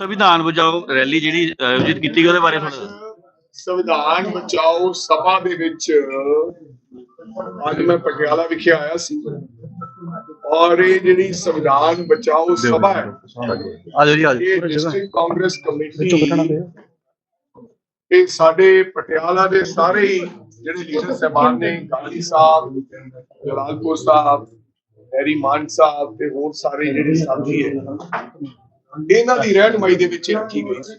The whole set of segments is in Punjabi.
ਸੰਵਿਧਾਨ ਬਚਾਓ ਰੈਲੀ ਜਿਹੜੀ ਆਯੋਜਿਤ ਕੀਤੀ ਗਈ ਉਹਦੇ ਬਾਰੇ ਥੋੜਾ ਦੱਸੋ। ਸੰਵਿਧਾਨ ਬਚਾਓ ਸਭਾ ਦੇ ਵਿੱਚ ਅੱਜ ਮੈਂ ਪਟਿਆਲਾ ਵਿਖੇ ਆਇਆ ਸੀ। ਔਰ ਇਹ ਜਿਹੜੀ ਸੰਵਿਧਾਨ ਬਚਾਓ ਸਭਾ ਹੈ ਆਜੋ ਜੀ ਆਜੋ ਡਿਸਟ੍ਰਿਕਟ ਕਾਂਗਰਸ ਕਮੇਟੀ ਇਹ ਸਾਡੇ ਪਟਿਆਲਾ ਦੇ ਸਾਰੇ ਹੀ ਜਿਹੜੇ ਲੀਡਰ ਸਹਿਬਾਨ ਨੇ ਗਾਂਧੀ ਸਾਹਿਬ ਜਲਾਲਪੁਰ ਸਾਹਿਬ ਹੈਰੀ ਮਾਨ ਸਾਹਿਬ ਤੇ ਹੋਰ ਸਾਰੇ ਜਿਹੜੇ ਸਾਥੀ ਹੈ। ਇਹਨਾਂ ਦੀ ਰਹਿਨਮਾਈ ਦੇ ਵਿੱਚ ਰੱਖੀ ਗਈ ਸੀ।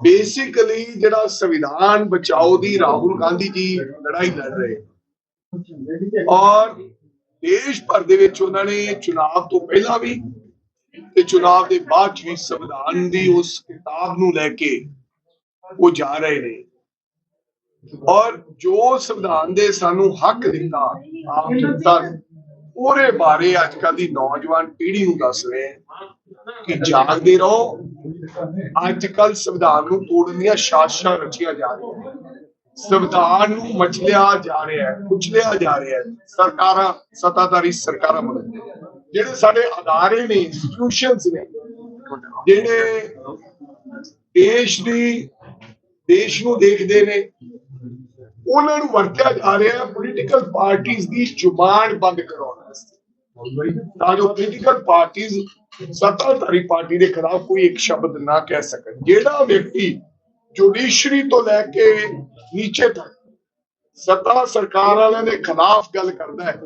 ਬੇਸਿਕਲੀ ਜਿਹੜਾ ਸੰਵਿਧਾਨ ਬਚਾਓ ਦੀ ਰਾਹੁਲ ਗਾਂਧੀ ਜੀ ਲੜਾਈ ਲੜ ਰਹੇ ਔਰ ਦੇਸ਼ ਭਰ ਦੇ ਵਿੱਚ ਉਹਨਾਂ ਨੇ ਚੁਣਾਵ ਤੋਂ ਪਹਿਲਾਂ ਵੀ ਤੇ ਚੁਣਾਵ ਦੇ ਬਾਅਦ 'ਚ ਵੀ ਸੰਵਿਧਾਨ ਦੀ ਉਸ ਕਿਤਾਬ ਨੂੰ ਲੈ ਕੇ ਉਹ ਜਾ ਰਹੇ ਨੇ। ਔਰ ਜੋ ਸੰਵਿਧਾਨ ਦੇ ਸਾਨੂੰ ਹੱਕ ਦਿੱਤਾ ਆਮ ਜਨਤਾ ਨੂੰ, ਉਹਦੇ ਬਾਰੇ ਅੱਜ ਕੱਲ੍ਹ ਦੀ ਨੌਜਵਾਨ ਪੀੜ੍ਹੀ ਨੂੰ ਦੱਸ ਰਹੇ ਕਿ ਜਾਗਦੇ ਰਹੋ। ਅੱਜ ਕੱਲ ਸੰਵਿਧਾਨ ਨੂੰ ਤੋੜਨ ਦੀਆਂ ਸਾਜ਼ਿਸ਼ਾਂ ਰਚੀਆਂ ਜਾ ਰਹੀਆਂ ਸੰਵਿਧਾਨ ਨੂੰ ਮਚਲਿਆ ਜਾ ਰਿਹਾ ਹੈ, ਕੁਚਲਿਆ ਜਾ ਰਿਹਾ ਹੈ। ਸਰਕਾਰਾਂ, ਸੱਤਾਧਾਰੀ ਸਰਕਾਰਾਂ ਵੱਲੋਂ ਜਿਹੜੇ ਸਾਡੇ ਅਦਾਰੇ ਨੇ ਇੰਸਟੀਟਿਊਸ਼ਨਸ ਨੇ, ਜਿਹੜੇ ਦੇਸ਼ ਦੀ, ਦੇਸ਼ ਨੂੰ ਦੇਖਦੇ ਨੇ, ਉਹਨਾਂ ਨੂੰ ਵਰਤਿਆ ਜਾ ਰਿਹਾ ਹੈ ਪੋਲੀਟੀਕਲ ਪਾਰਟੀਆਂ ਦੀ ਜ਼ੁਬਾਨ ਬੰਦ ਕਰਾਉਣ ਵਾਸਤੇ। ਤਾਂ ਜੋ ਪੋਲੀਟੀਕਲ ਪਾਰਟੀਆਂ ਸੱਤਾਧਾਰੀ ਪਾਰਟੀ ਦੇ ਖਿਲਾਫ ਕੋਈ ਇੱਕ ਸ਼ਬਦ ਨਾ ਕਹਿ ਸਕਣ। ਜਿਹੜਾ ਵਿਅਕਤੀ ਜੁਡੀਸ਼ਰੀ ਤੋਂ ਲੈ ਕੇ ਨੀਚੇ ਤੱਕ ਸੱਤਾ ਸਰਕਾਰ ਵਾਲਿਆਂ ਦੇ ਖਿਲਾਫ ਗੱਲ ਕਰਦਾ ਹੈ,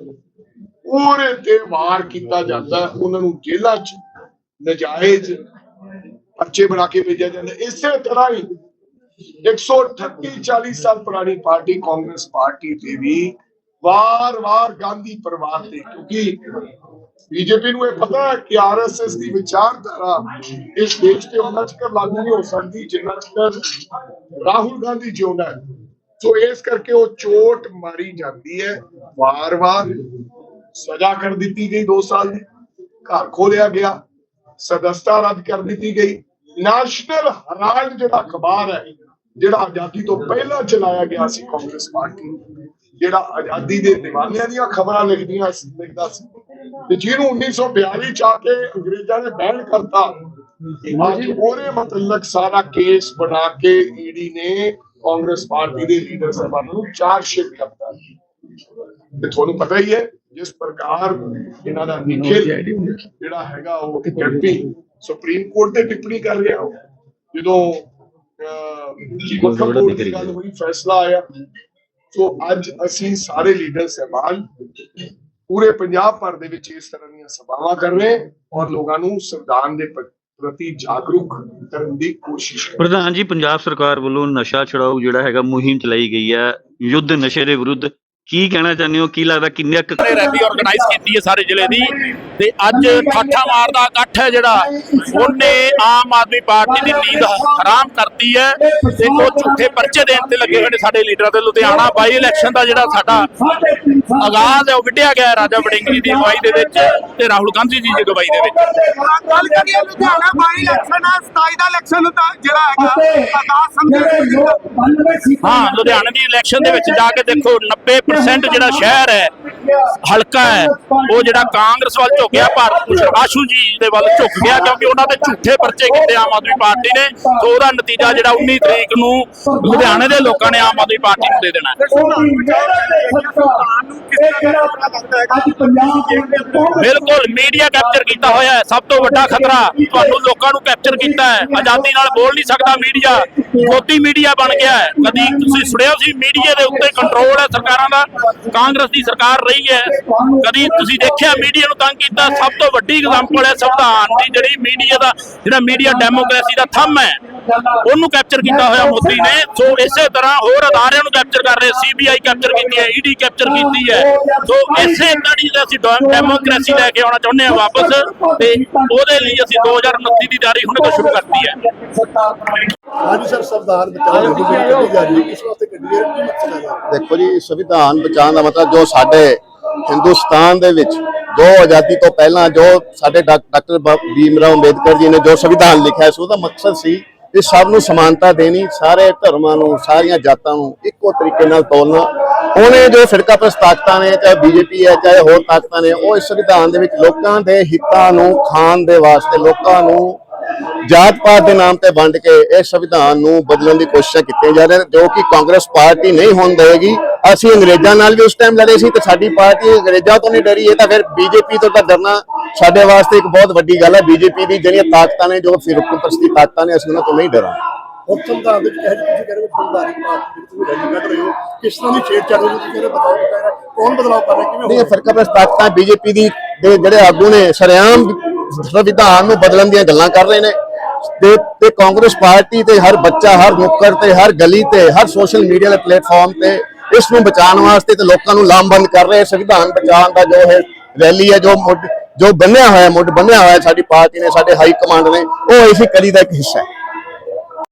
ਉਹਦੇ ਤੇ ਵਾਰ ਕੀਤਾ ਜਾਂਦਾ ਉਹਨਾਂ ਨੂੰ ਜੇਲ੍ਹਾਂ 'ਚ ਨਜਾਇਜ਼ ਪਰਚੇ ਬਣਾ ਕੇ ਭੇਜਿਆ ਜਾਂਦਾ ਇਸੇ ਤਰ੍ਹਾਂ ਹੀ 138 40 ਸਾਲ ਪੁਰਾਣੀ ਪਾਰਟੀ ਕਾਂਗਰਸ ਪਾਰਟੀ ਤੇ ਵੀ ਵਾਰ-ਵਾਰ ਗਾਂਧੀ ਪਰਿਵਾਰ ਤੇ, ਕਿਉਂਕਿ ਬੀਜੇਪੀ ਨੂੰ ਇਹ ਪਤਾ ਹੈ ਕਿ ਆਰਐਸਐਸ ਦੀ ਵਿਚਾਰਧਾਰਾ ਇਸ ਦੇਸ਼ ਤੇ ਉਹਨਾਂ ਚਿਰ ਲਾਗੂ ਨਹੀਂ ਹੋ ਸਕਦੀ, ਜਿੰਨਾ ਚਿਰ ਰਾਹੁਲ ਗਾਂਧੀ ਜਿਉਂਦਾ ਹੈ। ਸੋ ਇਸ ਕਰਕੇ ਉਹ ਚੋਟ ਮਾਰੀ ਜਾਂਦੀ ਹੈ ਵਾਰ-ਵਾਰ ਸਜ਼ਾ ਕਰ ਦਿੱਤੀ ਗਈ 2 ਸਾਲ ਦੀ, ਘਰ ਖੋਲਿਆ ਗਿਆ, ਸਦਸਤਾ ਰੱਦ ਕਰ ਦਿੱਤੀ ਗਈ। ਨੈਸ਼ਨਲ ਹਰਾਲਡ ਜਿਹੜਾ ਅਖਬਾਰ ਹੈ ਜਿਹੜਾ ਆਜ਼ਾਦੀ ਤੋਂ ਪਹਿਲਾਂ ਚਲਾਇਆ ਗਿਆ ਸੀ ਕਾਂਗਰਸ ਪਾਰਟੀ, ਜਿਹੜਾ ਆਜ਼ਾਦੀ ਦੇ ਦੀਵਾਨਿਆਂ ਦੀਆਂ ਖਬਰਾਂ ਲਿਖਦੀਆਂ ਸੀ, ਲਿਖਦਾ ਸੀ। ਤੇ ਜਿਹਨੂੰ 1942 ਚ ਆ ਕੇ ਅੰਗਰੇਜ਼ਾਂ ਨੇ ਬੈਨ ਕਰਤਾ, ਅੱਜ ਉਹਦੇ ਮਤਲਬ ਸਾਰਾ ਕੇਸ ਬਣਾ ਕੇ ਈਡੀ ਨੇ ਕਾਂਗਰਸ ਪਾਰਟੀ ਦੇ ਲੀਡਰ ਸਾਹਿਬਾਨ ਨੂੰ ਚਾਰਜ ਸ਼ੀਟ ਕਰਤਾ। ਤੇ ਤੁਹਾਨੂੰ ਪਤਾ ਹੀ ਹੈ, ਜਿਸ ਪ੍ਰਕਾਰ ਇਹਨਾਂ ਦਾ ਨਿਖਿਲ ਜਿਹੜਾ ਹੈਗਾ ਉਹ ਐਮਪੀ ਸੁਪਰੀਮ ਕੋਰਟ ਤੇ ਟਿੱਪਣੀ ਕਰ ਰਿਹਾ ਜਦੋਂ ਅਹ, ਮੱਖਣ ਕੋਰਟ ਦੀ ਗੱਲ ਹੋਈ ਫੈਸਲਾ ਆਇਆ ਸੋ ਅੱਜ ਅਸੀਂ ਸਾਰੇ ਲੀਡਰ ਸਹਿਬਾਨ ਪੂਰੇ ਪੰਜਾਬ ਭਰ ਦੇ ਵਿੱਚ ਇਸ ਤਰ੍ਹਾਂ ਦੀਆਂ ਸਭਾਵਾਂ ਕਰ ਰਹੇ ਹਾਂ ਔਰ ਲੋਕਾਂ ਨੂੰ ਸੰਵਿਧਾਨ ਦੇ ਪ- ਪ੍ਰਤੀ ਜਾਗਰੂਕ ਕਰਨ ਦੀ ਕੋਸ਼ਿਸ਼ ਕਰ ਰਹੇ ਹਾਂ। ਪ੍ਰਧਾਨ ਜੀ ਪੰਜਾਬ ਸਰਕਾਰ ਵੱਲੋਂ ਨਸ਼ਾ ਛੁਡਾਊ ਜਿਹੜਾ ਹੈਗਾ ਮੁਹਿੰਮ ਚਲਾਈ ਗਈ ਹੈ ਯੁੱਧ ਨਸ਼ੇ ਦੇ ਵਿਰੁੱਧ ਕੀ ਕਹਿਣਾ ਚਾਹੁੰਦੇ ਹੋ? ਕੀ ਲੱਗਦਾ ਕਿੰਨੇ ਕੁ ਨੇ ਰੈਲੀ ਆਰਗੇਨਾਈਜ਼ ਕੀਤੀ ਹੈ ਸਾਰੇ ਜ਼ਿਲ੍ਹੇ ਦੀ? ਤੇ ਅੱਜ ਠਾਠਾ ਮਾਰਦਾ ਇਕੱਠ ਹੈ ਜਿਹੜਾ, ਉਹਨੇ ਆਮ ਆਦਮੀ ਪਾਰਟੀ ਦੀ ਨੀਂਦ ਹਰਾਮ ਕਰਤੀ ਹੈ ਤੇ ਉਹ ਝੂਠੇ ਪਰਚੇ ਦੇਣ ਤੇ ਲੱਗੇ ਹੋਏ ਨੇ ਸਾਡੇ ਲੀਡਰਾਂ ਤੇ ਲੁਧਿਆਣਾ। ਬਾਈ ਇਲੈਕਸ਼ਨ ਦਾ ਜਿਹੜਾ ਸਾਡਾ ਆਗਾਜ਼ ਹੈ ਉਹ ਵਿੱਢਿਆ ਗਿਆ ਰਾਜਾ ਵੜਿੰਗਰੀ ਦੀ ਅਗਵਾਈ ਦੇ ਵਿੱਚ ਤੇ ਰਾਹੁਲ ਗਾਂਧੀ ਜੀ ਦੀ ਅਗਵਾਈ ਦੇ ਵਿੱਚ। ਗੱਲ ਕਰੀਏ ਲੁਧਿਆਣਾ ਬਾਈ ਇਲੈਕਸ਼ਨ ਹੈ 27 ਦਾ ਇਲੈਕਸ਼ਨ ਤਾਂ ਜਿਹੜਾ ਹੈਗਾ ਆਗਾਜ਼ ਸਮਝੇ ਹਾਂ ਲੁਧਿਆਣੇ ਦੀ ਇਲੈਕਸ਼ਨ ਦੇ ਵਿੱਚ ਜਾ ਕੇ ਦੇਖੋ 90% ਜਿਹੜਾ ਸ਼ਹਿਰ ਹੈ ਹਲਕਾ ਹੈ। ਉਹ ਜਿਹੜਾ ਕਾਂਗਰਸ ਵੱਲ ਝੁਕਿਆ, ਭਾਰਤ ਭੂਸ਼ਣ ਆਸ਼ੂ ਜੀ ਦੇ ਵੱਲ ਝੁਕ ਗਿਆ ਕਿਉਂਕਿ ਉਹਨਾਂ ਤੇ ਝੂਠੇ ਪਰਚੇ ਕੀਤੇ ਆਮ ਆਦਮੀ ਪਾਰਟੀ ਨੇ। ਸੋ ਉਹਦਾ ਨਤੀਜਾ ਜਿਹੜਾ 19 ਤਰੀਕ ਨੂੰ ਲੁਧਿਆਣੇ ਦੇ ਲੋਕਾਂ ਨੇ ਆਮ ਆਦਮੀ ਪਾਰਟੀ ਨੂੰ ਦੇ ਦੇਣਾ ਬਿਲਕੁਲ ਮੀਡੀਆ ਕੈਪਚਰ ਕੀਤਾ ਹੋਇਆ ਹੈ। ਸਭ ਤੋਂ ਵੱਡਾ ਖਤਰਾ ਤੁਹਾਨੂੰ ਲੋਕਾਂ ਨੂੰ ਕੈਪਚਰ ਕੀਤਾ ਹੈ। ਆਜ਼ਾਦੀ ਨਾਲ ਬੋਲ ਨਹੀਂ ਸਕਦਾ ਮੀਡੀਆ ਖੋਤੀ ਮੀਡੀਆ ਬਣ ਗਿਆ ਹੈ। ਕਦੀ ਤੁਸੀਂ ਸੁਣਿਆ ਸੀ ਮੀਡੀਆ ਦੇ ਉੱਤੇ ਕੰਟਰੋਲ ਹੈ ਸਰਕਾਰਾਂ ਦਾ? ਕਾਂਗਰਸ ਦੀ ਸਰਕਾਰ ਰਹੀ ਹੈ। ਕਦੀ ਤੁਸੀਂ ਦੇਖਿਆ ਮੀਡੀਆ ਨੂੰ ਤੰਗ ਕੀਤਾ? ਸਭ ਤੋਂ ਵੱਡੀ ਐਗਜ਼ਾਮਪਲ ਹੈ ਸੰਵਿਧਾਨ ਦੀ ਜਿਹੜੀ ਮੀਡੀਆ ਦਾ ਜਿਹੜਾ ਮੀਡੀਆ ਡੈਮੋਕ੍ਰੇਸੀ ਦਾ ਥੰਮ ਹੈ। ਉਹਨੂੰ ਕੈਪਚਰ ਕੀਤਾ ਹੋਇਆ ਮੋਦੀ ਨੇ। ਸੋ ਇਸੇ ਤਰ੍ਹਾਂ ਹੋਰ ਅਦਾਰਿਆਂ ਨੂੰ ਕੈਪਚਰ ਕਰ ਰਹੇ ਸੀਬੀਆਈ ਕੈਪਚਰ ਕੀਤੀ ਹੈ ਈਡੀ ਕੈਪਚਰ ਕੀਤੀ ਹੈ। ਸੋ ਇਸੇ ਤੜੀ ਦਾ ਅਸੀਂ ਡੈਮੋਕ੍ਰੇਸੀ ਲੈ ਕੇ ਆਉਣਾ ਚਾਹੁੰਦੇ ਹਾਂ ਵਾਪਸ ਤੇ ਉਹਦੇ ਲਈ ਅਸੀਂ 2029 ਦੀ ਤਿਆਰੀ ਹੁਣੇ ਤੋਂ ਸ਼ੁਰੂ ਕਰਤੀ ਹੈ। ਹਾਂਜੀ ਸਰ ਸੰਵਿਧਾਨ ਬਚਾਓ ਦੀ ਜਿਹੜੀ ਕੱਢੀ ਜਾ ਰਹੀ ਹੈ ਇਸ ਵਾਸਤੇ ਕੱਢੀ ਹੈ? ਕੀ ਮਕਸਦ ਹੈ ਦੇਖੋ ਜੀ ਸੰਵਿਧਾਨ ਬਚਾਉਣ ਦਾ ਮਤਲਬ ਜੋ ਸਾਡੇ ਹਿੰਦੁਸਤਾਨ ਦੇ ਵਿੱਚ ਜੋ ਆਜ਼ਾਦੀ ਤੋਂ ਪਹਿਲਾਂ ਜੋ ਸਾਡੇ ਡਾਕ- ਡਾਕਟਰ ਬ- ਭੀਮਰਾਓ ਅੰਬੇਦਕਰ ਜੀ ਨੇ ਜੋ ਸੰਵਿਧਾਨ ਲਿਖਿਆ ਸੀ, ਉਹਦਾ ਮਕਸਦ ਸੀ ਕਿ ਸਭ ਨੂੰ ਸਮਾਨਤਾ ਦੇਣੀ, ਸਾਰੇ ਧਰਮਾਂ ਨੂੰ, ਸਾਰੀਆਂ ਜਾਤਾਂ ਨੂੰ ਇੱਕੋ ਤਰੀਕੇ ਨਾਲ ਤੋਲਣਾ। ਉਹਨੇ ਜੋ ਫਿਰਕਾ ਪ੍ਰਸਤਾਕਤਾਂ ਨੇ, ਚਾਹੇ ਬੀਜੇਪੀ ਹੈ, ਚਾਹੇ ਹੋਰ ਤਾਕਤਾਂ ਨੇ, ਉਹ ਇਸ ਸੰਵਿਧਾਨ ਦੇ ਵਿੱਚ ਲੋਕਾਂ ਦੇ ਹਿੱਤਾਂ ਨੂੰ, ਖਾਣ ਦੇ ਵਾਸਤੇ ਲੋਕਾਂ ਨੂੰ ਜਾਤ ਪਾਤ ਦੇ ਨਾਮ ਤੇ ਵੰਡ ਕੇ ਇਹ ਸੰਵਿਧਾਨ ਨੂੰ ਬਦਲਣ ਦੀ ਕੋਸ਼ਿਸ਼ਾਂ ਕੀਤੀਆਂ ਜਾ ਰਹੀਆਂ ਜੋ ਕਿ ਕਾਂਗਰਸ ਪਾਰਟੀ ਨਹੀਂ ਹੋਣ ਦੇਗੀ ਅਸੀਂ ਅੰਗਰੇਜ਼ਾਂ ਨਾਲ ਵੀ ਉਸ ਟਾਈਮ ਲੜੇ ਸੀ ਤੇ ਸਾਡੀ ਪਾਰਟੀ ਅੰਗਰੇਜ਼ਾਂ ਤੋਂ ਨਹੀਂ ਡਰੀ ਇਹ ਤਾਂ ਫਿਰ ਬੀਜੇਪੀ ਤੋਂ ਤਾਂ ਡਰਨਾ ਸਾਡੇ ਵਾਸਤੇ ਇੱਕ ਬਹੁਤ ਵੱਡੀ ਗੱਲ ਹੈ। ਬੀਜੇਪੀ ਦੀ ਜਿਹੜੀਆਂ ਤਾਕਤਾਂ ਨੇ ਜੋ ਫਿਰਕੂਪਰਸਤੀ ਤਾਕਤਾਂ ਨੇ ਅਸੀਂ ਉਹਨਾਂ ਤੋਂ ਨਹੀਂ ਡਰਾਂਗੇ। ਹੁਣ ਸੰਵਿਧਾਨ ਦੇ ਵਿੱਚ ਕਹਿ ਤੁਸੀਂ ਕਹਿ ਰਹੇ ਹੋ ਸੰਵਿਧਾਨਿਕ ਪਾਰਟੀ ਜਿਹੜੀ ਤੁਸੀਂ ਰੈਲੀ ਕੱਢ ਰਹੇ ਹੋ ਕਿਸ ਤਰ੍ਹਾਂ ਦੀ ਛੇੜਛਾੜ ਤੁਸੀਂ ਕਹਿੰਦੇ ਬਤਾਓ ਬਤਾਓ ਕੌਣ ਬਦਲਾਅ ਕਰ ਰਿਹਾ? ਕਿਵੇਂ ਨਹੀਂ ਹੋ ਇਹ ਬੀਜੇਪੀ ਦੇ ਜਿਹੜੇ ਆਗੂ ਨੇ ਸਰੇਆਮ ਸੰਵਿਧਾਨ ਨੂੰ ਬਦਲਣ ਦੀਆਂ ਗੱਲਾਂ ਕਰ ਰਹੇ ਨੇ। ਤੇ ਤੇ ਕਾਂਗਰਸ ਪਾਰਟੀ ਤੇ ਹਰ ਬੱਚਾ, ਹਰ ਨੁੱਕਰ ਤੇ, ਹਰ ਗਲੀ ਤੇ, ਹਰ ਸੋਸ਼ਲ ਮੀਡੀਆ ਦੇ ਪਲੇਟਫਾਰਮ ਤੇ ਇਸ ਨੂੰ ਬਚਾਉਣ ਵਾਸਤੇ ਤੇ ਲੋਕਾਂ ਨੂੰ ਲਾਮਬੰਦ ਕਰ ਰਹੇ। ਸੰਵਿਧਾਨ ਬਚਾਉਣ ਦਾ ਜੋ ਹੈ ਰੈਲੀ ਹੈ, ਜੋ ਮੁੱਢ ਜੋ ਬੰਨਿਆ ਹੋਇਆ, ਮੁੱਢ ਬੰਨਿਆ ਹੋਇਆ ਸਾਡੀ ਪਾਰਟੀ ਨੇ, ਸਾਡੇ ਹਾਈ ਕਮਾਂਡ ਨੇ, ਉਹ ਇਸੇ ਕੜੀ ਦਾ ਇੱਕ ਹਿੱਸਾ ਹੈ।